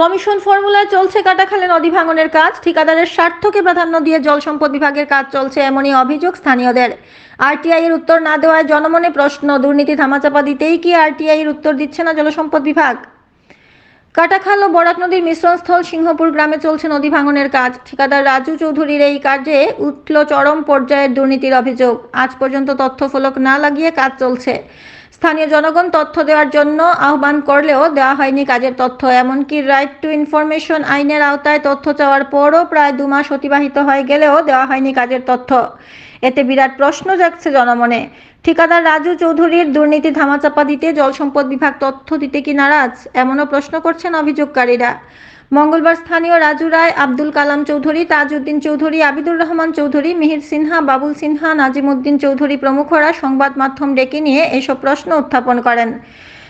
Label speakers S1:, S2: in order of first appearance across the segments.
S1: Commission ফর্মুলায় চলছে কাটাখালে নদী ভাঙনের কাজ। ঠিকাদারের স্বার্থকে প্রাধান্য দিয়ে জল সম্পদ বিভাগের কাজ চলছে এমনই অভিযোগ স্থানীয়দের। আরটিআই এর উত্তর না দেওয়ায় জনমনে প্রশ্ন, দুর্নীতি ধামাচাপা দিতেই কি আরটিআই এর উত্তর দিচ্ছে না জলসম্পদ বিভাগ? কাটাখাল ও বরাক নদীর মিশ্রণস্থল সিংহপুর গ্রামে চলছে নদী ভাঙনের কাজ। ঠিকাদার রাজু চৌধুরীর এই কাজে উঠল চরম পর্যায়ের দুর্নীতির অভিযোগ। আজ পর্যন্ত তথ্য ফলক না লাগিয়ে কাজ চলছে। স্থানীয় জনগণ তথ্য দেওয়ার জন্য আহ্বান করলেও দেওয়া হয়নি কাজের তথ্য, এমনকি রাইট টু ইনফরমেশন আইনের আওতায় তথ্য চাওয়ার পরও প্রায় দু মাস অতিবাহিত হয়ে গেলেও দেওয়া হয়নি কাজের তথ্য। এতে বিরাট প্রশ্ন জাগছে জনমনে। ঠিকাদার রাজু চৌধুরীর দুর্নীতি ধামাচাপা দিতে জল সম্পদ বিভাগ তথ্য দিতে কি নারাজ, এমনও প্রশ্ন করছেন অভিযোগকারীরা। মঙ্গলবার স্থানীয় রাজু রায়, আব্দুল কালাম চৌধুরী, তাজউদ্দিন চৌধুরী, আবিদুর রহমান চৌধুরী, মিহির সিনহা, বাবুল সিনহা, নাজিমুদ্দিন চৌধুরী প্রমুখরা সংবাদ মাধ্যম ডেকে নিয়ে এসব প্রশ্ন উত্থাপন করেন।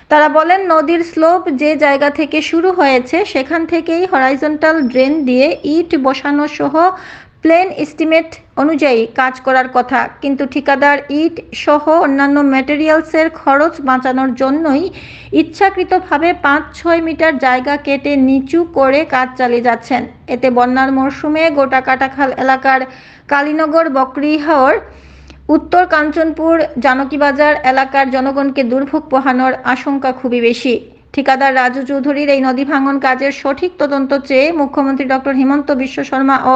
S1: তারা বলেন, নদীর স্লোপ যে জায়গা থেকে শুরু হয়েছে, সেখান থেকেই হরাইজন্টাল ড্রেন দিয়ে ইট বসানো সহ প্লেন এস্টিমেট অনুযায়ী কাজ করার কথা, কিন্তু ঠিকাদার ইট সহ অন্যান্য ম্যাটেরিয়ালসের খরচ বাঁচানোর জন্যই ইচ্ছাকৃতভাবে পাঁচ ছয় মিটার জায়গা কেটে নিচু করে কাজ চালিয়ে যাচ্ছেন। এতে বন্যার মরশুমে গোটা কাটাখাল এলাকার কালীনগর বকরিহাওর, উত্তর কাঞ্চনপুর, জানকীবাজার এলাকার জনগণকে দুর্ভোগ পোহানোর আশঙ্কা খুবই বেশি। ঠিকাদার রাজু চৌধুরীর এই নদী ভাঙন কাজের সঠিক তদন্ত চেয়ে মুখ্যমন্ত্রী ডক্টর হিমন্ত বিশ্ব শর্মা ও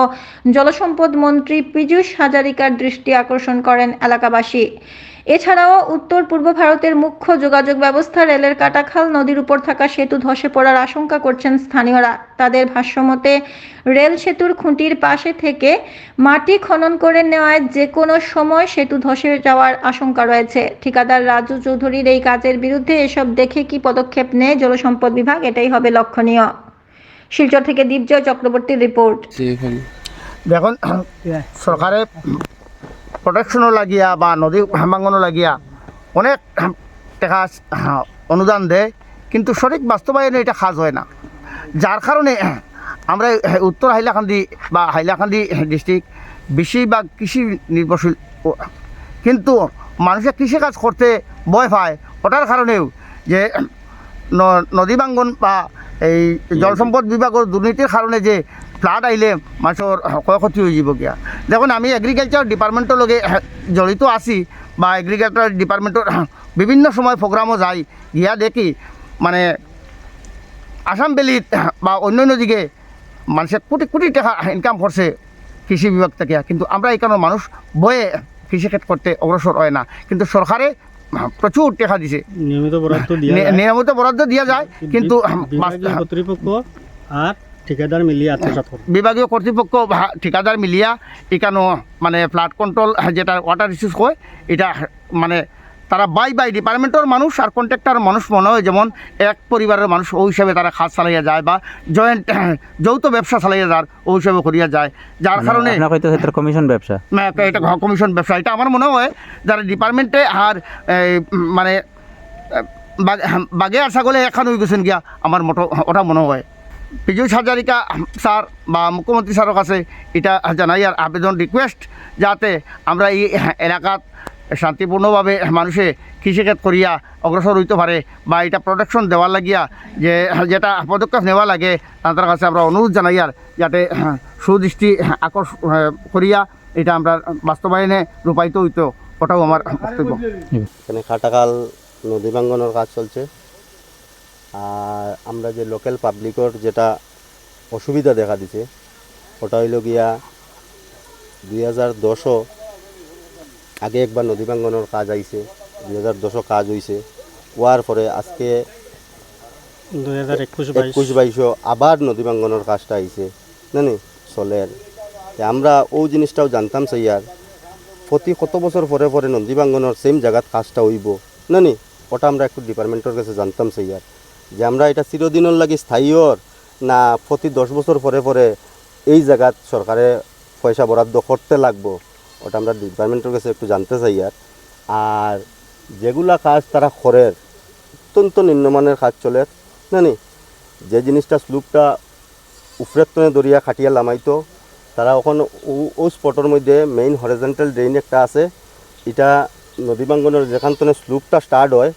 S1: জলসম্পদ মন্ত্রী পীযূষ হাজারিকার দৃষ্টি আকর্ষণ করেন এলাকাবাসী। এছাড়াও উত্তর পূর্ব ভারতের মুখ্য যোগাযোগ ব্যবস্থা রেলের কাটাখাল নদীর উপর থাকা সেতু ধসে পড়ার আশঙ্কা করছেন স্থানীয়রা। তাদের ভাষ্যমতে, রেল সেতুর খুঁটির পাশে থেকে মাটি খনন করে নেওয়ায় যে কোনো সময় সেতু ধসে যাওয়ার আশঙ্কা রয়েছে। ঠিকাদার রাজু চৌধুরীর এই কাজের বিরুদ্ধে এসব দেখে কি পদক্ষেপ নেয় জলসম্পদ বিভাগ, এটাই হবে লক্ষণীয়। শিলচর থেকে দীপজয় চক্রবর্তীর রিপোর্ট।
S2: দেখুন, সরকারে প্রোটেকশনও লাগিয়া বা নদী ভাঙনও লাগিয়া অনেক টাকা অনুদান দেয়, কিন্তু সঠিক বাস্তবায়নে এটা কাজ হয় না। যার কারণে আমরা উত্তর হাইলাকান্দি বা হাইলাকান্দি ডিস্ট্রিক্ট বেশিরভাগ কৃষি নির্ভরশীল কিন্তু মানুষে কৃষিকাজ করতে ভয় পায়। ওটার কারণেও যে নদী ভাঙ্গন বা এই জলসম্পদ বিভাগের দুর্নীতির কারণে যে ফ্লাড আইলে মানুষের ক্ষয়ক্ষতি হয়ে যাব গিয়া দেখুন আমি এগ্রিকালচার ডিপার্টমেন্টের লগে জড়িত আছি বা এগ্রিকালচার ডিপার্টমেন্টের বিভিন্ন সময় প্রোগ্রামও যাই গিয়া দেখি মানে আসাম ভ্যালিত বা অন্য অন্য দিকে মানুষের কোটি কোটি টাকা ইনকাম করছে কৃষি বিভাগ থেকে কিন্তু আমরা এখানে মানুষ বয়ে কৃষিক্ষেত করতে অগ্রসর হয় না। কিন্তু সরকারে প্রচুর টাকা দিছে।
S3: নিয়মিত বরাদ্দ।
S2: নিয়মিত বরাদ্দ দিয়া যায়। কিন্তু
S3: কর্তৃপক্ষ আর ঠিকাদার মিলিয়ে আত্মসাৎ করে
S2: বিভাগীয় কর্তৃপক্ষ ঠিকাদার মিলিয়া এখানো মানে ফ্লাড কন্ট্রোল যেটা ওয়াটার ইস্যুস হয় এটা মানে তারা বাই বাই ডিপার্টমেন্টের মানুষ আর কন্ট্রাক্টর মানুষ মনে হয় যেমন এক পরিবারের মানুষ ওই হিসাবে তারা খাত চালাইয়া যায় বা জয়েন্ট যৌথ ব্যবসা চালাইয়া যার ওই হিসাবে করিয়া যায়। যার কারণে
S4: আপনার ক্ষেত্রে কমিশন ব্যবসা।
S2: না, এটা কমিশন ব্যবসা। এটা আমার মনে হয় যারা ডিপার্টমেন্টে আর এই, মানে বাগ- আর ছাগলে এখন হয়ে গেছেন গিয়া আমার মতো ওটা মনে হয়। পীযুষ হাজারিকা স্যার বা মুখ্যমন্ত্রী স্যারের কাছে এটা জানাই আর আবেদন রিকোয়েস্ট যাতে আমরা এই এলাকাত শান্তিপূর্ণভাবে মানুষে কৃষিক্ষেত করিয়া অগ্রসর হইতে পারে বা এটা প্রোটেকশন দেওয়ার লাগিয়া যে, যেটা পদক্ষেপ নেওয়া লাগে তাদের কাছে আমরা অনুরোধ জানাই আর যাতে সুদৃষ্টি আকর্ষণ করিয়া এটা আমরা বাস্তবায়নে রূপায়িত হইতো ওটাও আমার বক্তব্য।
S5: এখানে খাটাকাল নদী ভাঙ্গনের কাজ চলছে। আর আমরা যে লোকাল পাবলিকর যেটা অসুবিধা দেখা দিছে ওটা হইল গিয়া দুই হাজার দশও আগে একবার নদী ভাঙ্গনের কাজ আইছে দুই হাজার দশও কাজ হইছে। হওয়ার পরে আজকে
S3: দুই হাজার একুশ বাইশ।
S5: একুশ বাইশও আবার নদী ভাঙ্গনের কাজটা আইছে জানি চলের আমরা ও জিনিসটাও জানতাম সেইয়ার প্রতি কত বছর পরে পরে নদী ভাঙ্গনের সেম জায়গাত কাজটা হইব নানি? ওটা আমরা একটু ডিপার্টমেন্টের কাছে জানতাম সেইয়ার যে আমরা এটা চিরদিনের লাগে স্থায়ীর না প্রতি দশ বছর পরে পরে এই জায়গাত সরকারে পয়সা বরাদ্দ করতে লাগবো, ওটা আমরা ডিপার্টমেন্টের কাছে একটু জানতে চাই আর। আর যেগুলা কাজ তারা করের অত্যন্ত নিম্নমানের কাজ চলে। জানি যে জিনিসটা স্লুপটা উফরেতনে দরিয়া খাটিয়া লামাইতো, তারা ওখান ও- স্পটের মধ্যে মেইন হরিজেন্টাল ড্রেন একটা আছে। এটা নদী বাঙ্গনের যেখান থেকে স্লুপটা স্টার্ট হয়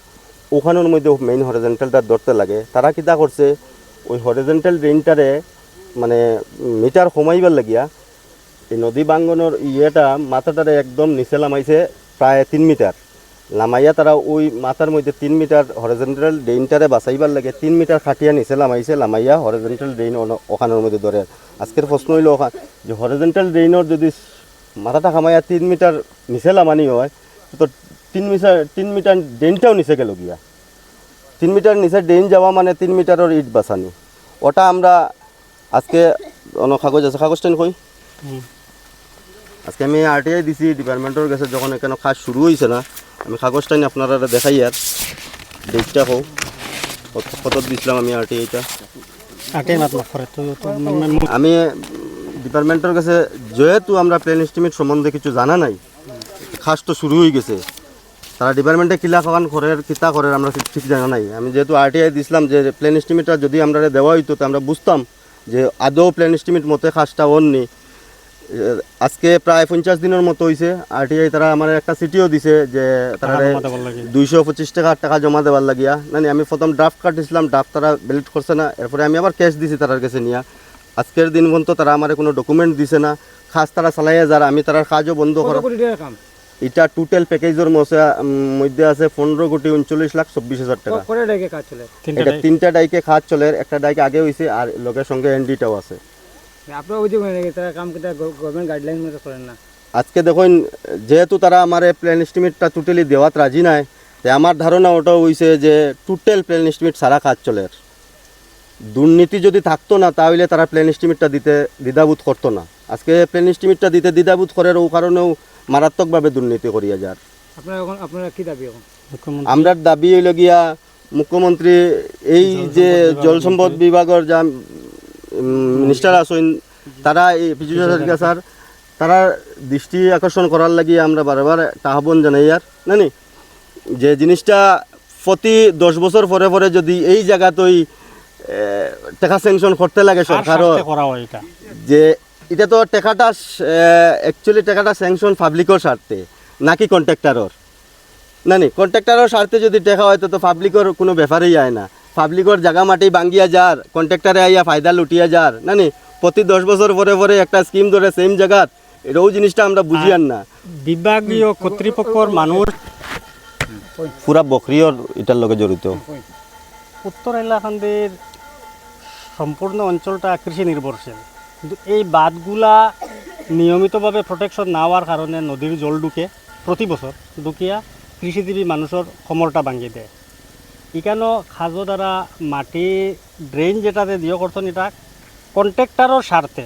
S5: ওখানের মধ্যে মেইন হরিজেন্টালটা ধরতে লাগে। তারা কিতা করছে? ওই হরিজেন্টাল ড্রেনটারে মানে মিটার কমাইবার লাগিয়া এই নদী বাঙ্গনের ইয়েটা মাথাটারে একদম নিচে লামাইছে প্রায় তিন মিটার লামাইয়া তারা ওই মাথার মধ্যে তিন মিটার হরিজেন্টাল ড্রেনটারে বাঁচাইবার লাগে তিন মিটার খাটিয়া নিচে লামাইছে, লামাইয়া হরিজেন্টাল ড্রেন ওখানের মধ্যে ধরে। আজকের প্রশ্ন হইল ওখান যে হরিজেন্টাল ড্রেনের যদি মাথাটা খামাইয়া তিন মিটার নিচে লামানি হয়, তো তিন মিটার তিন মিটার ড্রেনটাও নিচে গেল গিয়া। তিন মিটার নিচে ড্রেন যাওয়া মানে তিন মিটারের ইট বাঁচানি ওটা আমরা আজকে অন্য কাগজ আছে কাগজটা কই?
S3: হুম।
S5: আজকে আমি আরটিআই দিছি ডিপার্টমেন্টের কাছে যখন এখানে কাজ শুরু হয়েছে না আমি কাগজটা নিয়ে আপনারা দেখাই আর ডেটটা হোক কত দিছিলাম আমি আরটিআইটা
S3: মানে মু-
S5: আমি ডিপার্টমেন্টের কাছে যেহেতু আমরা প্ল্যান এস্টিমেট সম্বন্ধে কিছু জানা নাই খাস তো শুরু হয়ে গেছে। তারা ডিপার্টমেন্টে কিলা খান করে কিতা করে আমরা ঠিক- জানা নাই। আমি যেহেতু আরটিআই দিছিলাম যে প্ল্যান এস্টিমেটটা যদি আমরা দেওয়া হইতো তো আমরা বুঝতাম যে আদৌ প্ল্যান এস্টিমেট মতে খাসটা অননি আজকে প্রায় পঞ্চাশ দিনের মতো হয়েছে আরটিআই তারা আমার একটা সিটিও দিছে যে তারা। দুইশো পঁচিশ টাকা টাকা জমা দেওয়ার লাগিয়া। না আমি প্রথম ড্রাফট কার্ড দিয়েছিলাম ড্রাফট তারা ভ্যালিড করছে না। এরপরে আমি আবার ক্যাশ দিছি তার কাছে নিয়া। আজকের দিন পর্যন্ত তারা আমার কোনো ডকুমেন্ট দিছে না। খাস তারা চালাইয়া যারা আমি তার কাজও বন্ধ করা এটা টোটাল প্যাকেজের মধ্যে মধ্যে আছে পনেরো কোটি উনচল্লিশ লাখ চব্বিশ হাজার টাকা।
S3: তিনটা
S5: এটা তিনটা ডাইকে খাত চলে একটা ডাইকে আগে হয়েছে আর লোকের সঙ্গে এনডিটাও আছে।
S4: আপনার অভিযোগ তারা কাম গভর্নমেন্ট গাইডলাইন মতো করেন না।
S5: আজকে দেখুন যেহেতু তারা আমার প্ল্যান এস্টিমেটটা টোটালি দেওয়াত রাজি নাই তাই আমার ধারণা ওটা হইছে যে টোটাল প্ল্যান এস্টিমেট সারা কাজ চলে। দুর্নীতি যদি থাকতো না তাহলে তারা প্ল্যান এস্টিমেটটা দিতে দ্বিধাবোধ করতো না। আজকে প্ল্যান এস্টিমেটটা দিতে দ্বিধাবোধ করে ও কারণেও মারাত্মকভাবে দুর্নীতি করিয়া যার।
S4: আপনার এখন আপনারা কি দাবি এখন?
S5: আমরা দাবি হইল গিয়া মুখ্যমন্ত্রী এই যে জল সম্পদ বিভাগের যা মিনিস্টার আছেন তারা এই পিছু স্যার তারা দৃষ্টি আকর্ষণ করার লাগি আমরা বারবার আহ্বান জানাই আর নানি যে জিনিসটা প্রতি দশ বছর পরে পরে যদি এই জায়গাতই টাকা স্যাংশন করতে লাগে
S3: কার
S5: সরকারও
S3: স্বার্থে করা এটা?
S5: যে এটা তো টাকাটা অ্যাকচুয়ালি টাকাটা স্যাংশন পাবলিকের স্বার্থে নাকি কন্ট্রাক্টারর না নি কন্ট্রাক্টারের স্বার্থে যদি টাকা হয় তো পাবলিকের কোনো ব্যাপারেই আয় না। পাবলিকের জায়গা মাটি ভাঙ্গিয়া যার কন্ট্রাক্টারে আইয়া ফায়দা লুটিয়া যার না নি? প্রতি দশ বছর পরে পরে একটা স্কিম ধরে সেম জায়গাত এটাও জিনিসটা আমরা বুঝি আর না।
S3: বিভাগীয় কর্তৃপক্ষর মানুষ
S5: পুরা বকরিয়র এটার লগে জড়িত।
S3: উত্তর এলাকানদের সম্পূর্ণ অঞ্চলটা কৃষি নির্ভরশীল কিন্তু এই বাঁধগুলা নিয়মিতভাবে প্রোটেকশন না হওয়ার কারণে নদীর জল ঢুকে প্রতি বছর ঢুকিয়া কৃষিজীবী মানুষের সমরটা ভাঙিয়ে দেয়। ইকানো খাজো দ্বারা মাটি ড্রেন যেটাতে দিয়ে করছেন এটা কন্ট্রাক্টারের স্বার্থে।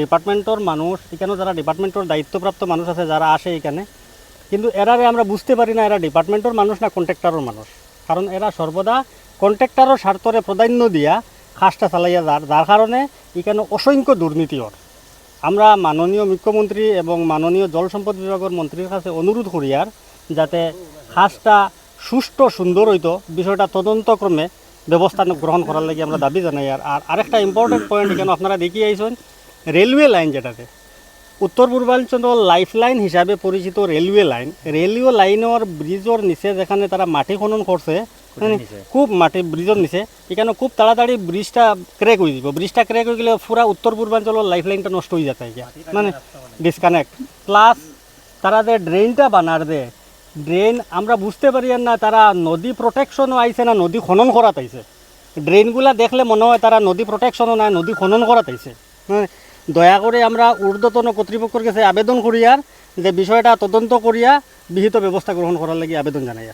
S3: ডিপার্টমেন্টর মানুষ এখানে যারা ডিপার্টমেন্টর দায়িত্বপ্রাপ্ত মানুষ আছে, যারা আসে এখানে, কিন্তু এরারে আমরা বুঝতে পারি না এরা ডিপার্টমেন্টর মানুষ না কন্ট্রাক্টারের মানুষ। কারণ এরা সর্বদা কন্ট্রাক্টারের স্বার্থরে প্রাধান্য দিয়া কাজটা চালাইয়া যার যার কারণে এখানে অসংখ্য দুর্নীতি হয়। আমরা মাননীয় মুখ্যমন্ত্রী এবং মাননীয় জল সম্পদ বিভাগের মন্ত্রীর কাছে অনুরোধ করি আর, যাতে খাসটা সুষ্ঠু, সুন্দর হইত। বিষয়টা তদন্তক্রমে ব্যবস্থা গ্রহণ করার লাগে আমরা দাবি জানাই আর আরেকটা ইম্পর্টেন্ট পয়েন্ট কেন আপনারা দেখিয়ে আইসেন রেলওয়ে লাইন যেটাতে। উত্তর পূর্বাঞ্চল লাইফ লাইন হিসাবে পরিচিত রেলওয়ে লাইন। রেলওয়ে লাইনের ব্রিজের নিচে যেখানে তারা মাটি খনন করছে মানে খুব মাটি ব্রিজের নিচে। এখানে খুব তাড়াতাড়ি ব্রিজটা ক্র্যাক হয়ে যাব। ব্রিজটা ক্র্যাক হয়ে গেলে পুরা উত্তর পূর্বাঞ্চলের লাইফ লাইনটা নষ্ট হয়ে গিয়া মানে ডিসকানেক্ট প্লাস তারা যে ড্রেনটা বানার দে ড্রেন আমরা বুঝতে পারি আর না তারা নদী প্রোটেকশনও আইছে না নদী খনন করাত আইছে। ড্রেনগুলা দেখলে মনে হয় তারা নদী প্রোটেকশনও না নদী খনন করাত আইছে। হ্যাঁ, দয়া করে আমরা ঊর্ধ্বতন কর্তৃপক্ষের কাছে আবেদন করি আর যে বিষয়টা তদন্ত করিয়া বিহিত ব্যবস্থা গ্রহণ করার লাগে আবেদন জানাই